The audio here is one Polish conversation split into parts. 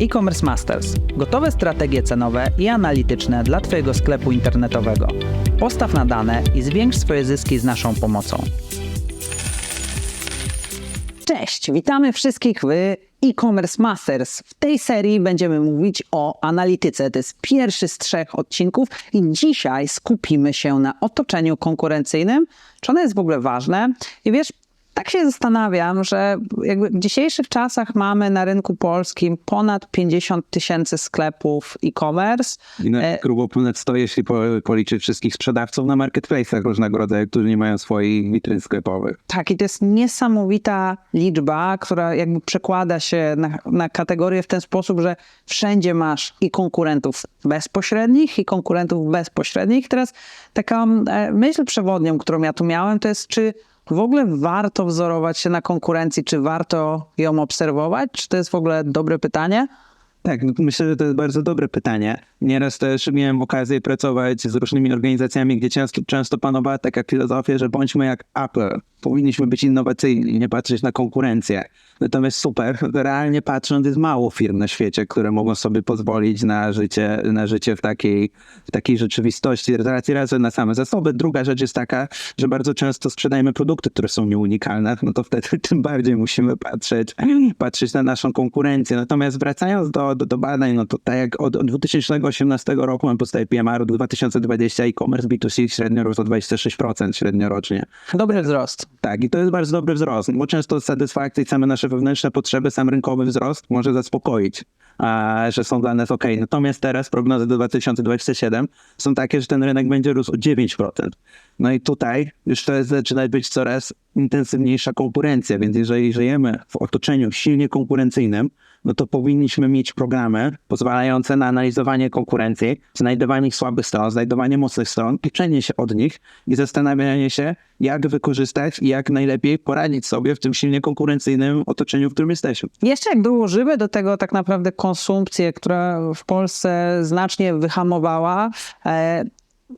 E-Commerce Masters. Gotowe strategie cenowe i analityczne dla Twojego sklepu internetowego. Postaw na dane i zwiększ swoje zyski z naszą pomocą. Cześć, witamy wszystkich w e-commerce masters. W tej serii będziemy mówić o analityce. To jest pierwszy z trzech odcinków i dzisiaj skupimy się na otoczeniu konkurencyjnym. Czy ono jest w ogóle ważne? I wiesz, tak się zastanawiam, że jakby w dzisiejszych czasach mamy na rynku polskim ponad 50 tysięcy sklepów e-commerce. I na E, grubo ponad 100, jeśli po, policzyć wszystkich sprzedawców na marketplace'ach różnego rodzaju, którzy nie mają swoich witryn sklepowych. Tak, i to jest niesamowita liczba, która jakby przekłada się na, na kategorię w ten sposób, że wszędzie masz i konkurentów bezpośrednich, i konkurentów bezpośrednich. Teraz taka e, myśl przewodnią, którą ja tu miałem, to jest, czy w ogóle warto wzorować się na konkurencji, czy warto ją obserwować? Czy to jest w ogóle dobre pytanie? Tak, no myślę, że to jest bardzo dobre pytanie. Nieraz też miałem okazję pracować z różnymi organizacjami, gdzie często, często panowała taka filozofia, że bądźmy jak Apple. Powinniśmy być innowacyjni, nie patrzeć na konkurencję. Natomiast super, realnie patrząc, jest mało firm na świecie, które mogą sobie pozwolić na życie, na życie w, takiej, w takiej rzeczywistości. Racji razy na same zasoby. Druga rzecz jest taka, że bardzo często sprzedajemy produkty, które są nieunikalne, no to wtedy tym bardziej musimy patrzeć, patrzeć na naszą konkurencję. Natomiast wracając do, do, do badań, no to tak jak od, od 2018 roku mam podstawie PMR-u do 2020 e-commerce B2C średnio rósł o 26% średnio rocznie. Dobry wzrost. Tak, i to jest bardzo dobry wzrost, bo często satysfakcję i same nasze wewnętrzne potrzeby, sam rynkowy wzrost może zaspokoić, a, że są dla nas ok. Natomiast teraz prognozy do 2027 są takie, że ten rynek będzie rósł o 9%. No i tutaj już to jest, zaczyna być coraz intensywniejsza konkurencja, więc jeżeli żyjemy w otoczeniu silnie konkurencyjnym, no to powinniśmy mieć programy pozwalające na analizowanie konkurencji, znajdowanie słabych stron, znajdowanie mocnych stron, uczenie się od nich i zastanawianie się, jak wykorzystać i jak najlepiej poradzić sobie w tym silnie konkurencyjnym otoczeniu, w którym jesteśmy. Jeszcze jak dołożymy do tego tak naprawdę konsumpcję, która w Polsce znacznie wyhamowała, e,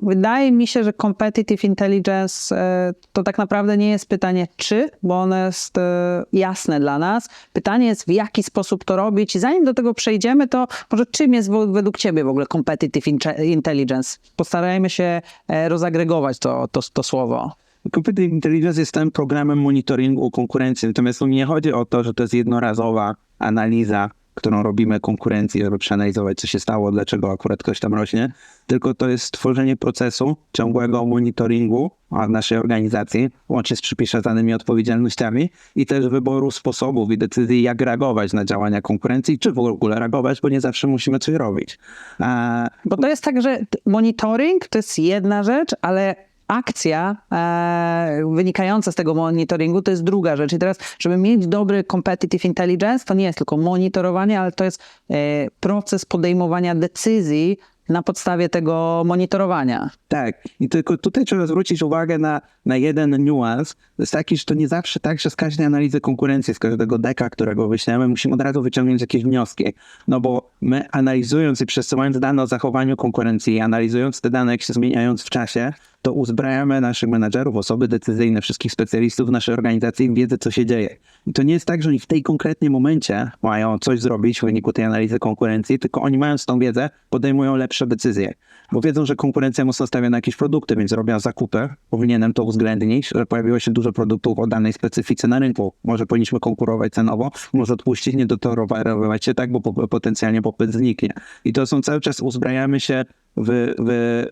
wydaje mi się, że competitive intelligence e, to tak naprawdę nie jest pytanie czy, bo ono jest e, jasne dla nas. Pytanie jest w jaki sposób to robić i zanim do tego przejdziemy, to może czym jest według ciebie w ogóle competitive intelligence? Postarajmy się e, rozagregować to, to, to słowo. Competitive Intelligence jest tym programem monitoringu konkurencji, natomiast nie chodzi o to, że to jest jednorazowa analiza, którą robimy konkurencji, żeby przeanalizować, co się stało, dlaczego akurat ktoś tam rośnie, tylko to jest stworzenie procesu ciągłego monitoringu naszej organizacji, łącznie z przypisanymi odpowiedzialnościami i też wyboru sposobów i decyzji, jak reagować na działania konkurencji, czy w ogóle reagować, bo nie zawsze musimy coś robić. A, Bo to jest tak, że monitoring to jest jedna rzecz, ale akcja e, wynikająca z tego monitoringu to jest druga rzecz. I teraz, żeby mieć dobry competitive intelligence, to nie jest tylko monitorowanie, ale to jest e, proces podejmowania decyzji na podstawie tego monitorowania. Tak, i tylko tutaj trzeba zwrócić uwagę na, na jeden niuans. To jest taki, że to nie zawsze tak, że z każdej analizy konkurencji, z każdego deka, którego wyślemy, musimy od razu wyciągnąć jakieś wnioski. No bo my analizując i przesyłając dane o zachowaniu konkurencji analizując te dane, jak się zmieniając w czasie, to uzbrajamy naszych menadżerów, osoby decyzyjne, wszystkich specjalistów w naszej organizacji w wiedzę, co się dzieje. I to nie jest tak, że oni w tej konkretnym momencie mają coś zrobić w wyniku tej analizy konkurencji, tylko oni mając tą wiedzę, podejmują lepsze decyzje. Bo wiedzą, że konkurencja mocno stawia na jakieś produkty, więc robią zakupy. Powinienem to uwzględnić, że pojawiło się dużo produktów o danej specyfice na rynku. Może powinniśmy konkurować cenowo, może odpuścić, nie dotorować się tak, bo po- potencjalnie popyt zniknie. I to są cały czas uzbrajamy się w,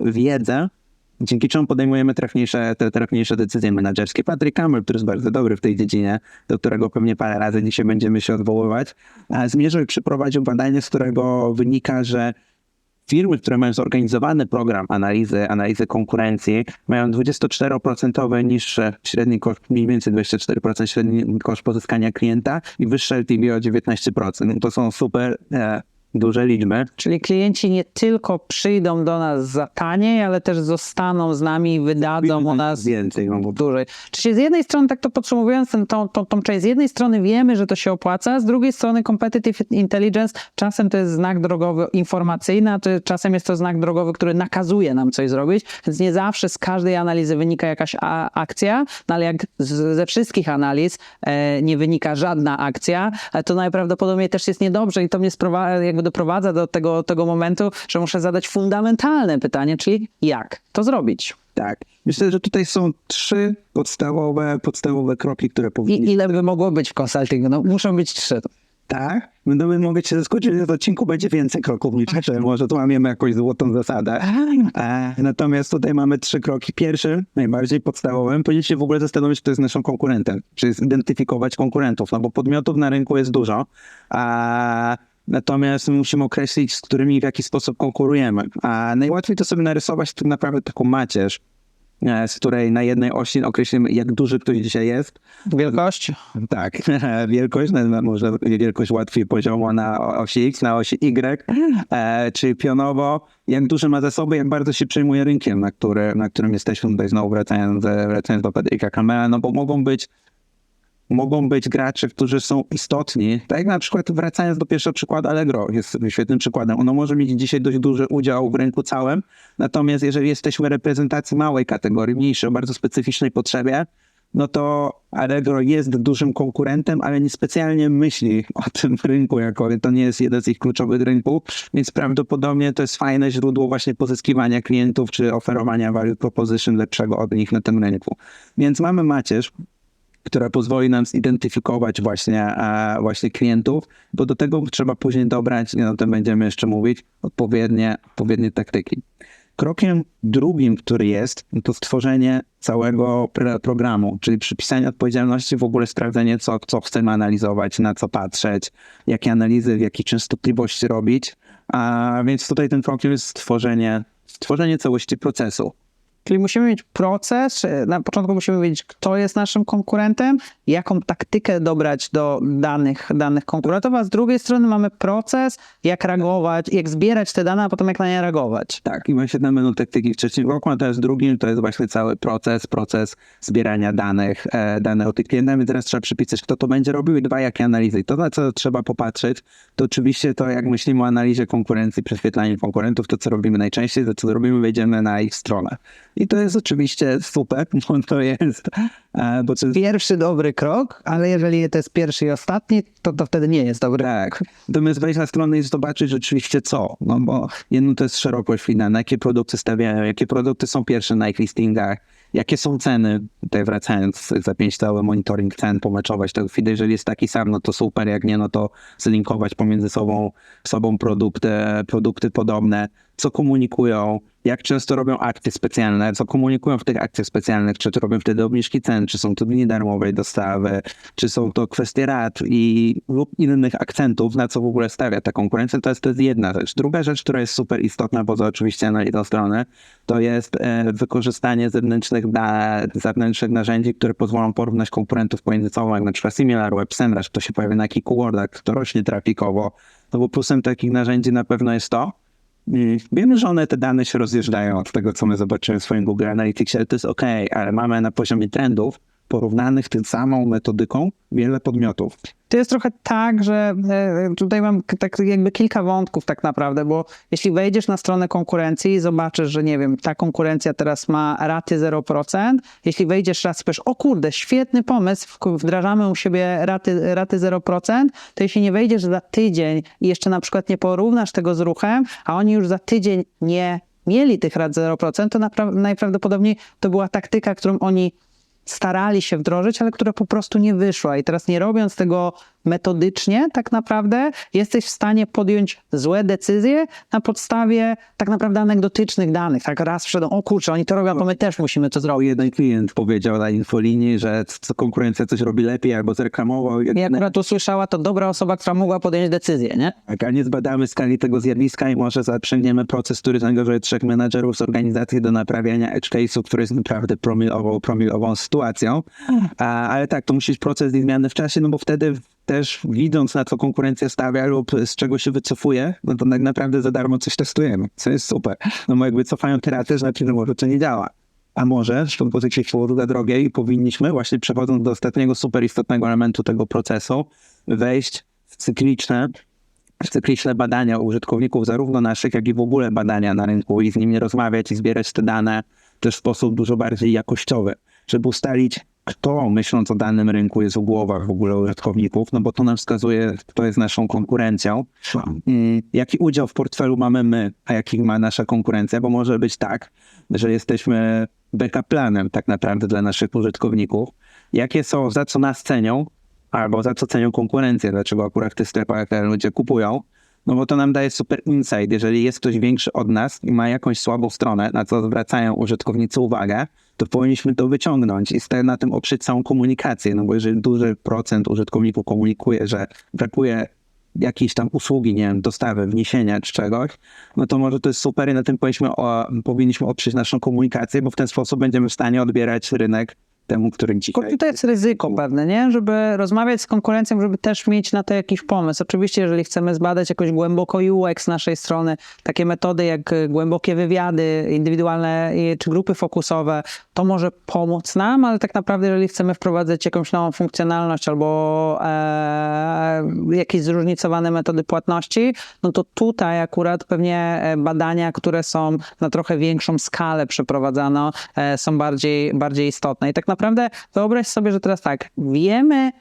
w wiedzę, dzięki czemu podejmujemy trafniejsze, te trafniejsze decyzje menedżerskie. Patrick Campbell, który jest bardzo dobry w tej dziedzinie, do którego pewnie parę razy dzisiaj będziemy się odwoływać, a zmierzył i przeprowadził badanie, z którego wynika, że firmy, które mają zorganizowany program analizy, analizy konkurencji, mają 24% niższy średni koszt, mniej więcej 24% średni koszt pozyskania klienta i wyższe LTV o 19%. To są super e, duże liczby. Czyli klienci nie tylko przyjdą do nas za taniej, ale też zostaną z nami i wydadzą u nas więcej. No bo dłużej. Czyli z jednej strony, tak to podsumowując ten, tą, tą, tą część, z jednej strony wiemy, że to się opłaca, z drugiej strony competitive intelligence czasem to jest znak drogowy informacyjny, a to czasem jest to znak drogowy, który nakazuje nam coś zrobić, więc nie zawsze z każdej analizy wynika jakaś akcja, no ale jak z, ze wszystkich analiz e, nie wynika żadna akcja, e, to najprawdopodobniej też jest niedobrze i to mnie sprowa- jakby doprowadza do tego, tego momentu, że muszę zadać fundamentalne pytanie, czyli jak to zrobić? tak. Myślę, że tutaj są trzy podstawowe, podstawowe kroki, które powinny I ile by mogło być w konsultingu? No, muszą być trzy. Tak, będę mogę się zaskoczyć, że w odcinku będzie więcej kroków niż trzy. Może tu łamiemy jakąś złotą zasadę. E, natomiast tutaj mamy trzy kroki. Pierwszy, najbardziej podstawowym, powinien się w ogóle zastanowić, kto jest naszym konkurentem. Czyli zidentyfikować konkurentów, no bo podmiotów na rynku jest dużo. A Natomiast my musimy określić, z którymi w jaki sposób konkurujemy. A najłatwiej to sobie narysować tak naprawdę taką macierz, e, z której na jednej osi określimy, jak duży ktoś dzisiaj jest, Wielkość? tak, wielkość, no, może wielkość łatwiej poziomo na osi X, na osi Y, e, czyli pionowo, jak duże ma zasoby, jak bardzo się przejmuje rynkiem, na, który, na którym jesteśmy, tutaj znowu wracając, e, wracając do Patryka Kamela, no bo mogą być mogą być gracze, którzy są istotni. Tak jak na przykład wracając do pierwszego przykładu Allegro, jest świetnym przykładem. Ono może mieć dzisiaj dość duży udział w rynku całym, natomiast jeżeli jesteśmy reprezentacji małej kategorii, mniejszej, o bardzo specyficznej potrzebie, no to Allegro jest dużym konkurentem, ale niespecjalnie myśli o tym rynku, jako to nie jest jeden z ich kluczowych rynków, więc prawdopodobnie to jest fajne źródło właśnie pozyskiwania klientów, czy oferowania value proposition lepszego od nich na tym rynku. Więc mamy macierz, która pozwoli nam zidentyfikować właśnie, e, właśnie klientów, bo do tego trzeba później dobrać, i o tym będziemy jeszcze mówić, odpowiednie, odpowiednie taktyki. Krokiem drugim, który jest, to stworzenie całego programu, czyli przypisanie odpowiedzialności, w ogóle sprawdzenie, co, co chcemy analizować, na co patrzeć, jakie analizy, w jakiej częstotliwości robić. A więc tutaj ten krokiem jest stworzenie, stworzenie całości procesu. Czyli musimy mieć proces, e, na początku musimy wiedzieć, kto jest naszym konkurentem, jaką taktykę dobrać do danych, danych konkurentów, a z drugiej strony mamy proces, jak reagować, jak zbierać te dane, a potem jak na nie reagować. Tak, i właśnie tam będą taktyki w trzecim roku, a teraz w drugim to jest właśnie cały proces, proces zbierania danych, e, danych o tych klientach, więc teraz trzeba przypisać, kto to będzie robił i dwa, jakie analizy. I to, na co trzeba popatrzeć, to oczywiście to, jak myślimy o analizie konkurencji, prześwietlaniu konkurentów, to co robimy najczęściej, to co robimy, wejdziemy na ich stronę. I to jest oczywiście super, bo to jest, e, bo to jest Pierwszy dobry krok, ale jeżeli to jest pierwszy i ostatni, to to wtedy nie jest dobry. Tak. Natomiast wejść na stronę i zobaczyć rzeczywiście co. No bo jedno to jest szerokość lina, na jakie produkty stawiają, jakie produkty są pierwsze na ich listingach, jakie są ceny. Tutaj wracając, zapiąć cały monitoring cen, pomeczować tego feeda. Jeżeli jest taki sam, no to super, jak nie, no to zlinkować pomiędzy sobą, sobą produkty, produkty podobne, co komunikują, jak często robią akcje specjalne, co komunikują w tych akcjach specjalnych, czy to robią wtedy obniżki cen, czy są to dni darmowej dostawy, czy są to kwestie rat i lub innych akcentów, na co w ogóle stawia ta konkurencja, to jest, to jest jedna rzecz. Druga rzecz, która jest super istotna, poza oczywiście analizą strony, to jest e, wykorzystanie zewnętrznych, da, zewnętrznych narzędzi, które pozwolą porównać konkurentów pomiędzy sobą, jak na przykład SimilarWeb, SEMrush, to się pojawia na keywordach, to rośnie trafikowo. No bo plusem takich narzędzi na pewno jest to, Wiemy, że one te dane się rozjeżdżają od tego, co my zobaczymy w swoim Google Analyticsie, ale to jest ok, ale mamy na poziomie trendów porównanych tym samą metodyką wiele podmiotów. To jest trochę tak, że e, tutaj mam tak jakby kilka wątków tak naprawdę, bo jeśli wejdziesz na stronę konkurencji i zobaczysz, że nie wiem, ta konkurencja teraz ma raty 0%, jeśli wejdziesz raz i powiesz, o kurde, świetny pomysł, wdrażamy u siebie raty, raty 0%, to jeśli nie wejdziesz za tydzień i jeszcze na przykład nie porównasz tego z ruchem, a oni już za tydzień nie mieli tych rat 0%, to najprawdopodobniej to była taktyka, którą oni starali się wdrożyć, ale która po prostu nie wyszła. I teraz nie robiąc tego metodycznie, tak naprawdę jesteś w stanie podjąć złe decyzje na podstawie tak naprawdę anegdotycznych danych. Tak raz wszedł, o kurczę, oni to robią, to my też musimy to zrobić. jeden klient powiedział na infolinii, że konkurencja coś robi lepiej albo zreklamował, jak I akurat usłyszała to dobra osoba, która mogła podjąć decyzję, nie? Tak, a nie zbadamy skali tego zjawiska i może zaprzęgniemy proces, który zaangażuje trzech menadżerów z organizacji do naprawiania edge case'u, który jest naprawdę promilową, promilową sytuacją. A, ale tak, to musi być proces i zmiany w czasie, no bo wtedy też widząc na co konkurencja stawia lub z czego się wycofuje, no to tak naprawdę za darmo coś testujemy, co jest super. No bo jak wycofają te raty, znaczy, że może to nie działa. A może z jakichś powodów za drogie i powinniśmy właśnie przechodząc do ostatniego super istotnego elementu tego procesu wejść w cykliczne w cykliczne badania użytkowników, zarówno naszych, jak i w ogóle badania na rynku i z nimi rozmawiać i zbierać te dane też w sposób dużo bardziej jakościowy, żeby ustalić, kto myśląc o danym rynku jest w głowach w ogóle użytkowników, no bo to nam wskazuje, kto jest naszą konkurencją, Mm, jaki udział w portfelu mamy my, a jaki ma nasza konkurencja, bo może być tak, że jesteśmy backup planem tak naprawdę dla naszych użytkowników, jakie są, za co nas cenią, albo za co cenią konkurencję, dlaczego akurat te ludzie kupują, no bo to nam daje super insight. Jeżeli jest ktoś większy od nas i ma jakąś słabą stronę, na co zwracają użytkownicy uwagę, to powinniśmy to wyciągnąć i na tym oprzeć całą komunikację, no bo jeżeli duży procent użytkowników komunikuje, że brakuje jakiejś tam usługi, nie wiem, dostawy, wniesienia czy czegoś, no to może to jest super i na tym powinniśmy, o, powinniśmy oprzeć naszą komunikację, bo w ten sposób będziemy w stanie odbierać rynek temu, który dzisiaj... Tylko tutaj jest ryzyko pewne, nie? Żeby rozmawiać z konkurencją, żeby też mieć na to jakiś pomysł. Oczywiście, jeżeli chcemy zbadać jakoś głęboko UX z naszej strony, takie metody jak głębokie wywiady, indywidualne czy grupy fokusowe, to może pomóc nam, ale tak naprawdę, jeżeli chcemy wprowadzać jakąś nową funkcjonalność albo e, jakieś zróżnicowane metody płatności, no to tutaj akurat pewnie e, badania, które są na trochę większą skalę przeprowadzane, e, są bardziej, bardziej istotne. I tak naprawdę wyobraź sobie, że teraz tak, wiemy,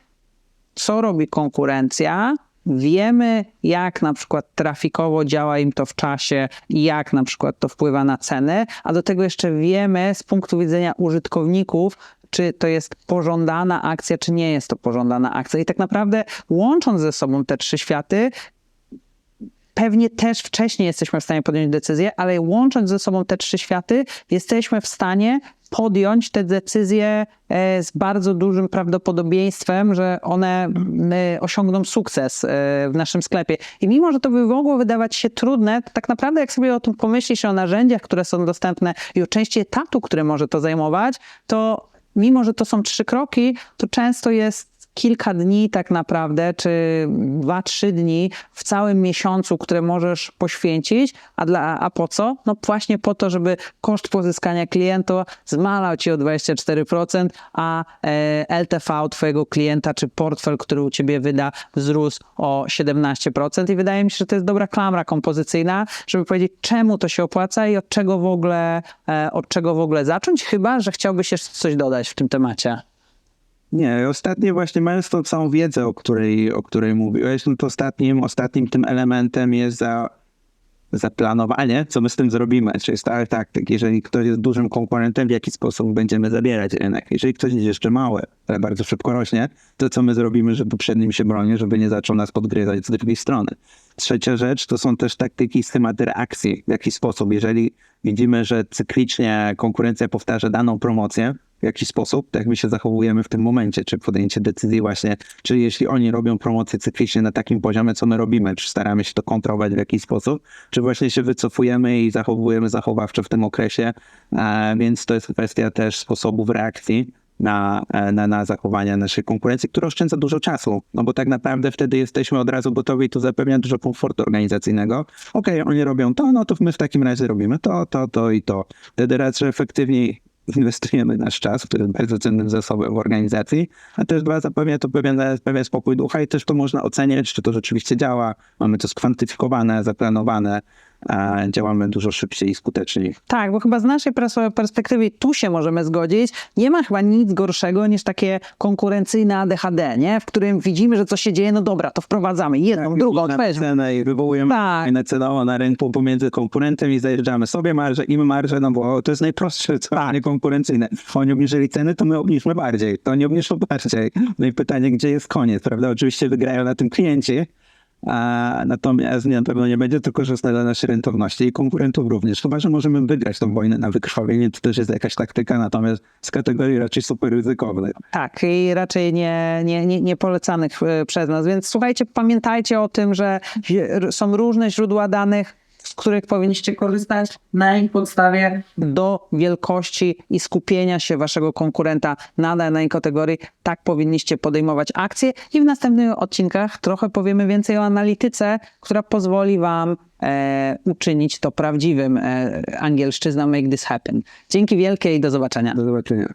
co robi konkurencja, wiemy, jak na przykład trafikowo działa im to w czasie i jak na przykład to wpływa na ceny, a do tego jeszcze wiemy z punktu widzenia użytkowników, czy to jest pożądana akcja, czy nie jest to pożądana akcja. I tak naprawdę łącząc ze sobą te trzy światy, pewnie też wcześniej jesteśmy w stanie podjąć decyzję, ale łącząc ze sobą te trzy światy, jesteśmy w stanie podjąć te decyzje e, z bardzo dużym prawdopodobieństwem, że one m, osiągną sukces e, w naszym sklepie. I mimo, że to by mogło wydawać się trudne, to tak naprawdę jak sobie o tym pomyślisz, o narzędziach, które są dostępne i o części etatu, które może to zajmować, to mimo, że to są trzy kroki, to często jest kilka dni tak naprawdę, czy dwa, trzy dni w całym miesiącu, które możesz poświęcić, a, dla, a po co? No właśnie po to, żeby koszt pozyskania klienta zmalał ci o 24%, a e, LTV twojego klienta, czy portfel, który u ciebie wyda, wzrósł o 17%. I wydaje mi się, że to jest dobra klamra kompozycyjna, żeby powiedzieć, czemu to się opłaca i od czego w ogóle, e, od czego w ogóle zacząć, chyba, że chciałbyś jeszcze coś dodać w tym temacie. Nie, ostatnio właśnie mając tą całą wiedzę, o której, o której mówiłeś, no to ostatnim, ostatnim tym elementem jest za, zaplanowanie, co my z tym zrobimy. Czyli stary taktyk, jeżeli ktoś jest dużym konkurentem, w jaki sposób będziemy zabierać rynek. Jeżeli ktoś jest jeszcze mały, ale bardzo szybko rośnie, to co my zrobimy, żeby przed nim się bronić, żeby nie zaczął nas podgryzać z drugiej strony. Trzecia rzecz to są też taktyki, schematy reakcji. W jaki sposób, jeżeli widzimy, że cyklicznie konkurencja powtarza daną promocję, w jaki sposób, to jak my się zachowujemy w tym momencie, czy podjęcie decyzji właśnie, czy jeśli oni robią promocję cyklicznie na takim poziomie, co my robimy, czy staramy się to kontrolować w jakiś sposób, czy właśnie się wycofujemy i zachowujemy zachowawczo w tym okresie, e, więc to jest kwestia też sposobów reakcji na, e, na, na zachowania naszej konkurencji, która oszczędza dużo czasu, no bo tak naprawdę wtedy jesteśmy od razu gotowi i to zapewnia dużo komfortu organizacyjnego. Okej, oni robią to, no to my w takim razie robimy to, to, to i to. Wtedy raz, że efektywniej inwestujemy nasz czas, który jest bardzo cennym zasobem w organizacji, a też dwa, zapewnia to pewien, pewien spokój ducha i też to można oceniać, czy to rzeczywiście działa, mamy to skwantyfikowane, zaplanowane, działamy dużo szybciej i skuteczniej. Tak, bo chyba z naszej pers- perspektywy tu się możemy zgodzić. Nie ma chyba nic gorszego niż takie konkurencyjne ADHD, nie? w którym widzimy, że coś się dzieje, no dobra, to wprowadzamy jedną, drugą, na weźmy. cenę i wywołujemy Tak. tak. cenowo na rynku pomiędzy konkurentem i zajeżdżamy sobie marżę, im marżę, no bo to jest najprostsze, co Tak. nie konkurencyjne. Oni obniżyli ceny, to my obniżmy bardziej, to oni obniżą bardziej. No i pytanie, gdzie jest koniec, prawda? Oczywiście wygrają na tym klienci, a natomiast nie, na pewno nie będzie to korzystne dla naszej rentowności i konkurentów również. Chyba, że możemy wygrać tą wojnę na wykrwawienie, to też jest jakaś taktyka, natomiast z kategorii raczej super ryzykownej. Tak, i raczej nie, nie, nie, nie polecanych e, przez nas. Więc słuchajcie, pamiętajcie o tym, że są różne źródła danych. Z których powinniście korzystać, na ich podstawie do wielkości i skupienia się waszego konkurenta na danej kategorii, tak powinniście podejmować akcje i w następnych odcinkach trochę powiemy więcej o analityce, która pozwoli wam e, uczynić to prawdziwym e, make this happen. Dzięki wielkie i do zobaczenia. Do zobaczenia.